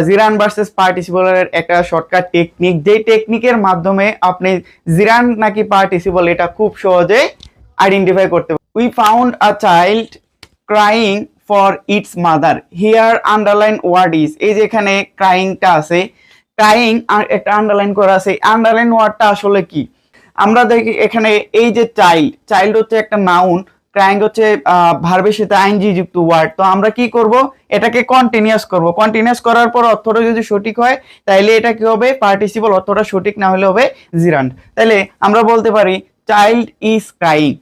জিরান versus পার্টিসিপলের একটা shortcut technique যেই টেকনিকের মাধ্যমে আপনি জিরান নাকি পার্টিসিপল এটা খুব সহজে আইডেন্টিফাই করতে we found a child crying for its mother here underline word is এই যে এখানে ক্রাইংটা আছে ক্রাইং একটা আন্ডারলাইন করা আছে। আন্ডারলাইন ওয়ার্ডটা আসলে কি? আমরা দেখি এখানে এই যে চাইল্ড চাইল্ড হচ্ছে একটা নাউন ক্রাইং হচ্ছে ভার্বের সাথে আইনজি যুক্ত ওয়ার্ড তো আমরা কি করব? এটাকে কন্টিনিউয়াস করব। কন্টিনিউয়াস করার পর অর্থটা যদি সঠিক হয় তাহলে এটা কি হবে? পার্টিসিপল অর্থটা সঠিক না হলে হবে জিরান্ড তাহলে আমরা বলতে পারি চাইল্ড ইজ ক্রাইং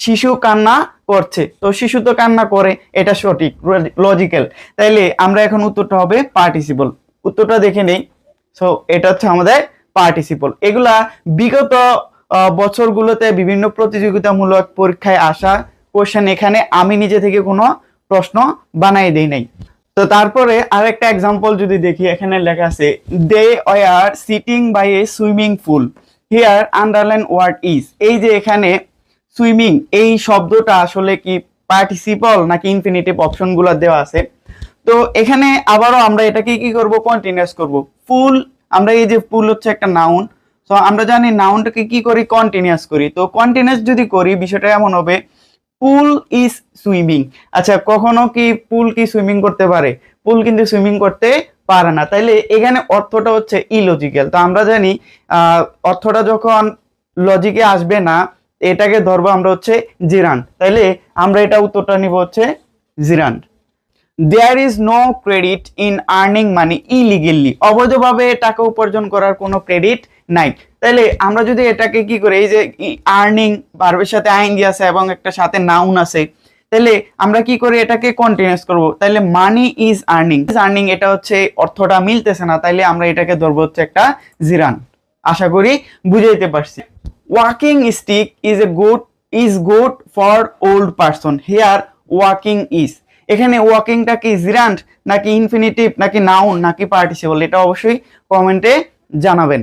শিশু কান্না করছে। তো শিশু তো কান্না করে, এটা সঠিক লজিক্যাল তাইলে আমরা এখন উত্তরটা হবে পার্টিসিপল উত্তরটা দেখে নেই। সো এটা হচ্ছে আমাদের পার্টিসিপল এগুলা বিগত বছরগুলোতে বিভিন্ন প্রতিযোগিতামূলক পরীক্ষায় আসা কোশ্চেন এখানে আমি নিজে থেকে কোনো প্রশ্ন বানাই দেই নাই। তো তারপরে আরেকটা এক্সাম্পল যদি দেখি, এখানে লেখা আছে they are sitting by a swimming pool here underline word is এই যে এখানে সুইমিং এই শব্দটা আসলে কি পার্টিসিপল নাকি ইনফিনিটিভ অপশনগুলো দেওয়া আছে? তো এখানে আবারও আমরা এটাকে কি করব? কন্টিনিউয়াস করব। ফুল আমরা এই যে ফুল হচ্ছে একটা নাউন তো আমরা জানি নাউনটাকে কি করি? কন্টিনিউয়াস করি। তো কন্টিনিউয়াস যদি করি, বিষয়টা এমন হবে পুল ইজ সুইমিং আচ্ছা কখনো কি পুল কি সুইমিং করতে পারে? পুল কিন্তু সুইমিং করতে পারে না। তাইলে এখানে অর্থটা হচ্ছে ইলজিক্যাল তো আমরা জানি অর্থটা যখন লজিকে আসবে না, এটাকে ধরবো আমরা হচ্ছে জিরান তাইলে আমরা এটা উত্তরটা নিব হচ্ছে জিরান there is no credit in earning money illegally অবৈধভাবে টাকা উপার্জন করার কোনো ক্রেডিট নাই। তাহলে আমরা যদি এটাকে কি করি, এই যে আর্নিং ভার্বের সাথে আইনজি আছে এবং একটা সাথে নাউন আছে তাহলে আমরা কি করি, এটাকে কন্টিনিউস করব। তাহলে মানি ইজ আর্নিং আর্নিং এটা হচ্ছে অর্থটা মিলতেছে না, তাইলে আমরা এটাকে ধরবো হচ্ছে একটা জিরান। আশা করি বুঝাইতে পারছি। Walking stick is a good is good for old person here walking is এখানে ওয়াকিংটা কি জিরান্ট নাকি ইনফিনিটিভ নাকি নাউন নাকি পার্টিসিপল এটা অবশ্যই কমেন্টে জানাবেন।